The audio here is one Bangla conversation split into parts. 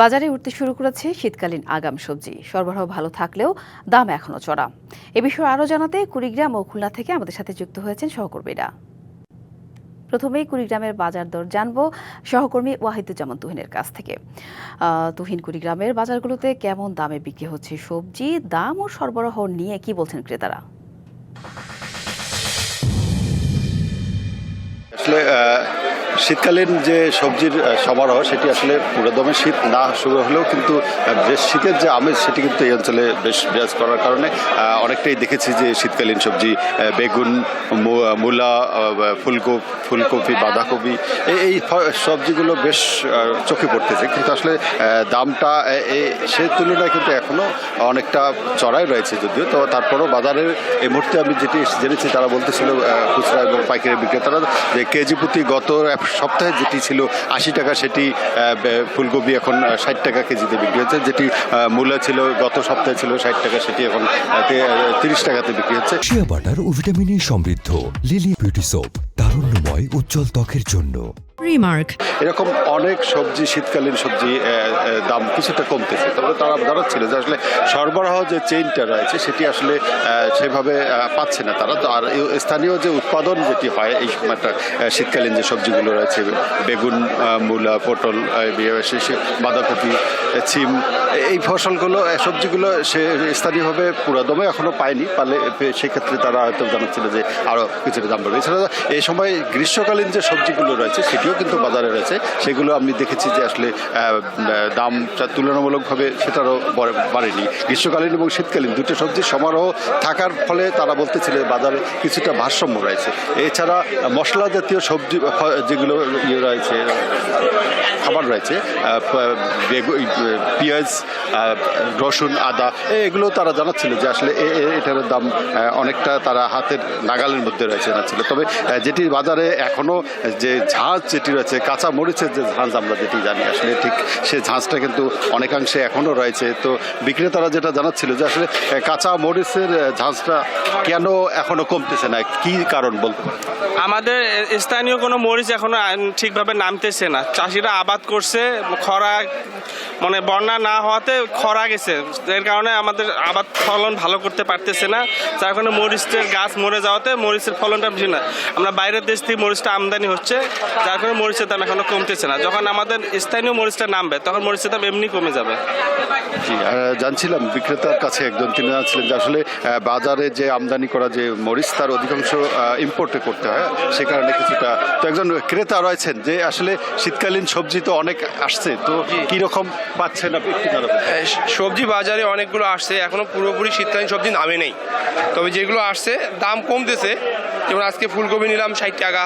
বাজারে উঠতে শুরু করেছে শীতকালীন আগাম সবজি। সরবরাহ ভালো থাকলেও দাম এখনও চড়া। এ বিষয়ে আরও জানাতে কুড়িগ্রাম ও খুলনা থেকে আমাদের সাথে যুক্ত হয়েছেন সহকর্মীরা। প্রথমেই কুড়িগ্রামের বাজার দর জানব সহকর্মী ওয়াহিদুজ্জামান তুহিনের কাছ থেকে। তুহিন, কুড়িগ্রামের বাজারগুলোতে কেমন দামে বিক্রি হচ্ছে সবজি? দাম ও সরবরাহ নিয়ে কি বলছেন ক্রেতারা? আসলে শীতকালীন যে সবজির সমারোহ, সেটি আসলে পুরোদমে শীত না শুরু হলেও কিন্তু বেশ শীতের যে আমেজ, সেটি কিন্তু এই অঞ্চলে বেশ বিরাজ করার কারণে অনেকটাই দেখেছি যে শীতকালীন সবজি বেগুন মূলা ফুলকপি ফুলকপি, বাঁধাকপি এই- সবজিগুলো বেশ চোখে পড়তেছে। কিন্তু আসলে দামটা সে তুলনায় কিন্তু এখনও অনেকটা চড়াই রয়েছে যদিও। তো তারপরও বাজারের এই মুহূর্তে আমি যেটি জেনেছি, তারা বলতেছিল খুচরা এবং পাইকারি বিক্রেতারা যে কেজি প্রতি গত সপ্তাহে যেটি ছিল আশি টাকা, সেটি ফুলকপি এখন ষাট টাকা কেজিতে বিক্রি হচ্ছে। যেটি মূলা মূল্য ছিল, গত সপ্তাহে ছিল ষাট টাকা, সেটি এখন তিরিশ টাকাতে বিক্রি হচ্ছে। শিয়া বাটার ও ভিটামিনে সমৃদ্ধ লিলি বিউটি সোপ, তারুণ্যময় উজ্জ্বল ত্বকের জন্য। Remark. এরকম অনেক সবজি, শীতকালীন সবজি দাম কিছুটা কমতেছে। তবে তারা জানাচ্ছিল যে আসলে সরবরাহ যে চেইনটা রয়েছে, সেটি আসলে সেভাবে পাচ্ছে না তারা। আর স্থানীয় যে উৎপাদন যেটি হয়, এই সময়টা শীতকালীন যে সবজিগুলো রয়েছে, বেগুন মূলা, পটল বাঁধাকপি ছিম এই ফসলগুলো সবজিগুলো সে স্থানীয়ভাবে পুরোদমে এখনও পায়নি। পালে সেক্ষেত্রে তারা হয়তো জানাচ্ছিল যে আরও কিছুটা দাম বাড়বে। এছাড়া এই সময় গ্রীষ্মকালীন যে সবজিগুলো রয়েছে, সেটিও কিন্তু বাজারে রয়েছে। সেগুলো আমি দেখেছি যে আসলে দামটা তুলনামূলকভাবে সেটারও বড়- বাড়েনি। গ্রীষ্মকালীন এবং শীতকালীন দুটো সবজির সমারোহ থাকার ফলে তারা বলতেছিলেন বাজারে কিছুটা ভারসাম্য রয়েছে। এছাড়া মশলা জাতীয় সবজি যেগুলো ইয়ে রয়েছে খাবার রয়েছে আহ, পেঁয়াজ রসুন আদা এগুলো তারা জানাচ্ছিল যে আসলে এটার দাম অনেকটা তারা হাতের নাগালের মধ্যে রয়েছে জানাচ্ছিল। তবে যেটি বাজারে এখনও যে ঝাঁজ যেটি রয়েছে, কাঁচা মরিচের যে ঝাঁজ আমরা যেটি জানি, আসলে ঠিক সে ঝাঁজটা কিন্তু অনেকাংশে এখনও রয়েছে। তো বিক্রেতারা যেটা জানাচ্ছিল যে আসলে কাঁচা মরিচের ঝাঁজটা কেন এখনও কমতেছে না? কি কারণ বলতে আমাদের স্থানীয় কোনো মরিচ এখনও ঠিকভাবে নামতেছে না। চাষিরা আবাদ করছে, খরা মানে বন্যা না হওয়াতে খরা গেছে। এর কারণে আমাদের আবাদ ফলন ভালো করতে পারতেছে না। যার কারণে মরিচের গাছ মরে যাওয়াতে মরিচের ফলনটা বেশি না। আমরা বাইরের দেশ থেকে মরিচটা আমদানি হচ্ছে। যার মরিচের দাম এখনও কমতেছে না যখন আমাদের স্থানীয় মরিচটা নামবে তখন মরিচের দাম এমনি কমে যাবে। জি আর জানছিলাম বিক্রেতার কাছে একজন তিনি জানছিলেন যে আসলে বাজারে যে আমদানি করা যে মরিচ তার অধিকাংশ ইম্পোর্টে করতে হয় সে কারণে কিছুটা তো একজন ক্রেতা রয়েছেন যে আসলে শীতকালীন সবজি তো অনেক আসছে তো কি রকম পাচ্ছেন আপনি সবজি বাজারে অনেকগুলো আসছে এখনও পুরোপুরি শীতকালীন সবজি নামে নেই। তবে যেগুলো আসছে দাম কমতেছে। যেমন আজকে ফুলকপি নিলাম ষাট টাকা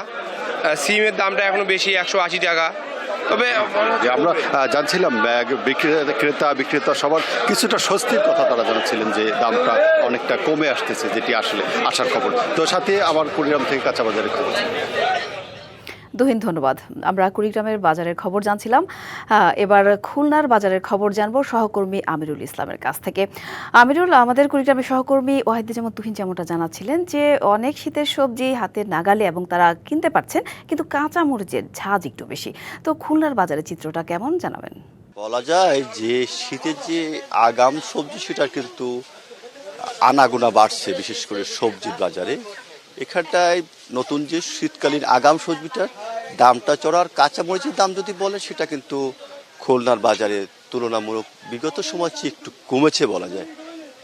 সিমের দামটা এখনও বেশি, একশো আশি টাকা। তবে আমরা জানছিলাম ক্রেতা, বিক্রেতা সবার কিছুটা স্বস্তির কথা তারা জানাচ্ছিলেন যে দামটা অনেকটা কমে আসতেছে, যেটি আসলে আসার খবর। তো সাথে আমার কুড়িগ্রাম থেকে কাঁচা বাজারে খবর। দুহিন, ধন্যবাদ। আমরা কুড়িগ্রামের বাজারের খবর জানছিলাম। এবার খুলনার বাজারের খবর জানব সহকর্মী আমিরুল ইসলামের কাছ থেকে। আমিরুল, আমাদের কুড়িগ্রামের সহকর্মী ওয়াহিদুজ্জামান তুহিন যেমনটা জানাচ্ছিলেন যে, অনেক শীতের সবজি হাতে নাগালে এবং তারা কিনতে পারছেন, কিন্তু কাঁচা মরিচের ঝাঁজ একটু বেশি। তো খুলনার বাজারের চিত্রটা কেমন জানাবেন? বলা যায় যে, শীতের যে আগাম সবজি, সেটা কিন্তু আনাগোনা বাড়ছে, বিশেষ করে সবজির বাজারে। এখানটায় নতুন যে শীতকালীন আগাম সবজিটার দামটা চড়ার কাঁচামরিচের দাম যদি বলে, সেটা কিন্তু খুলনার বাজারে তুলনামূলক বিগত সময় চেয়ে একটু কমেছে বলা যায়।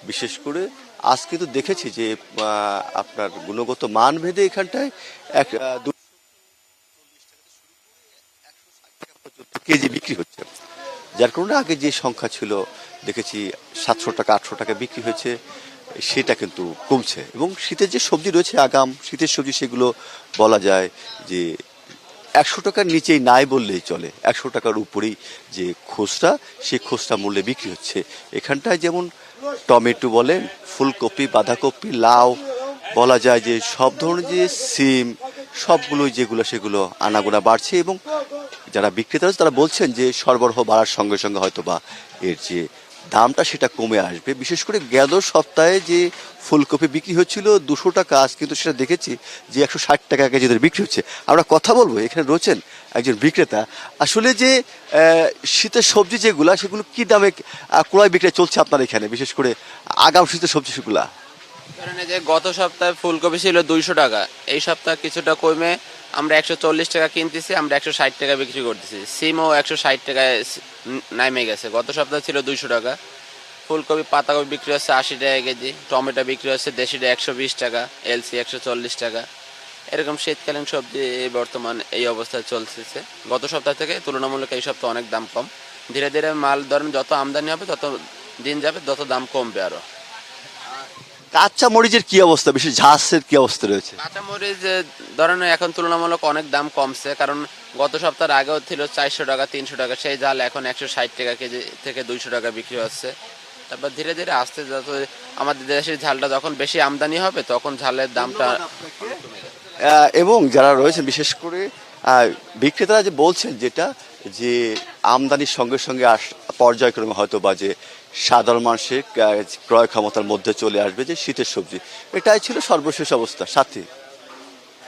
বিশেষ করে আজ কিন্তু দেখেছি যে আপনার গুণগত মান ভেদে এখানটায় এক কেজি বিক্রি হচ্ছে। যার কারণে আগে যে সংখ্যা ছিল, দেখেছি সাতশো টাকা, আটশো টাকা বিক্রি হয়েছে। সেটা কিন্তু কমছে। এবং শীতের যে সবজি রয়েছে, আগাম, শীতের সবজি সেগুলো বলা যায় যে একশো টাকার নিচেই নাই বললেই চলে। একশো টাকার উপরেই যে খুচরা সেই খুচরা মূল্যে বিক্রি হচ্ছে। এখানটায় যেমন টমেটো বলেন, ফুলকপি, বাঁধাকপি, লাউ বলা যায় যে সব ধরনের যে সিম, সবগুলোই যেগুলো সেগুলো আনাগোনা বাড়ছে এবং যারা বিক্রেতা তারা বলছেন যে সরবরাহ বাড়ার সঙ্গে সঙ্গে হয়তো বা এর যে দামটা সেটা কমে আসবে। বিশেষ করে গেল সপ্তাহে যে ফুলকপি বিক্রি হচ্ছিল দুশো টাকা, আজ কিন্তু সেটা দেখেছি যে একশো ষাট টাকা কেজিদের বিক্রি হচ্ছে। আমরা কথা বলব, এখানে রয়েছেন একজন বিক্রেতা। আসলে যে শীতের সবজি যেগুলা, সেগুলো কি দামে ক্রয় বিক্রয় চলছে আপনার এখানে? বিশেষ করে আগাম শীতের সবজি সেগুলা। যে গত সপ্তাহে ফুলকপি ছিল দুইশো টাকা, এই সপ্তাহে কিছুটা কমে আমরা একশো চল্লিশ টাকা কিনতেছি, আমরা একশো ষাট টাকা বিক্রি করতেছি। সিমও একশো ষাট টাকায় নামে গেছে। গত সপ্তাহে ছিল দুইশো টাকা। ফুলকপি, পাতাকপি বিক্রি হচ্ছে আশি টাকা কেজি। টমেটো বিক্রি হচ্ছে দেশিটা একশো বিশ টাকা, এলসি একশো চল্লিশ টাকা। এরকম শীতকালীন সবজি বর্তমান এই অবস্থায় চলতেছে। গত সপ্তাহ থেকে তুলনামূলক এই সপ্তাহে অনেক দাম কম। ধীরে ধীরে মাল ধরেন, যত আমদানি হবে, তত দিন যাবে, তত দাম কমবে আরও কাঁচা মরিচের কি অবস্থা? বিশেষ ঝাঁসের কি অবস্থা রয়েছে? কাঁচামরিচ এ, ধরেন এখন তুলনামূলক অনেক দাম কমছে কারণ গত সপ্তাহের আগেও ছিল চারশো টাকা তিনশো টাকা সেই জাল এখন একশো ষাট টাকা কেজি থেকে দুইশো টাকা বিক্রি হচ্ছে। তারপর ধীরে ধীরে আস্তে যত আমাদের দেশের ঝালটা যখন বেশি আমদানি হবে তখন ঝালের দামটা এবং যারা রয়েছে বিশেষ করে বিক্রেতারা যে বলছেন যেটা, যে আমদানির সঙ্গে সঙ্গে আস, পর্যায়ক্রমে হয়তো বা যে সাধারণ মানুষের ক্রয় ক্ষমতার মধ্যে চলে আসবে যে শীতের সবজি। এটাই ছিল সর্বশেষ অবস্থা, সাথে।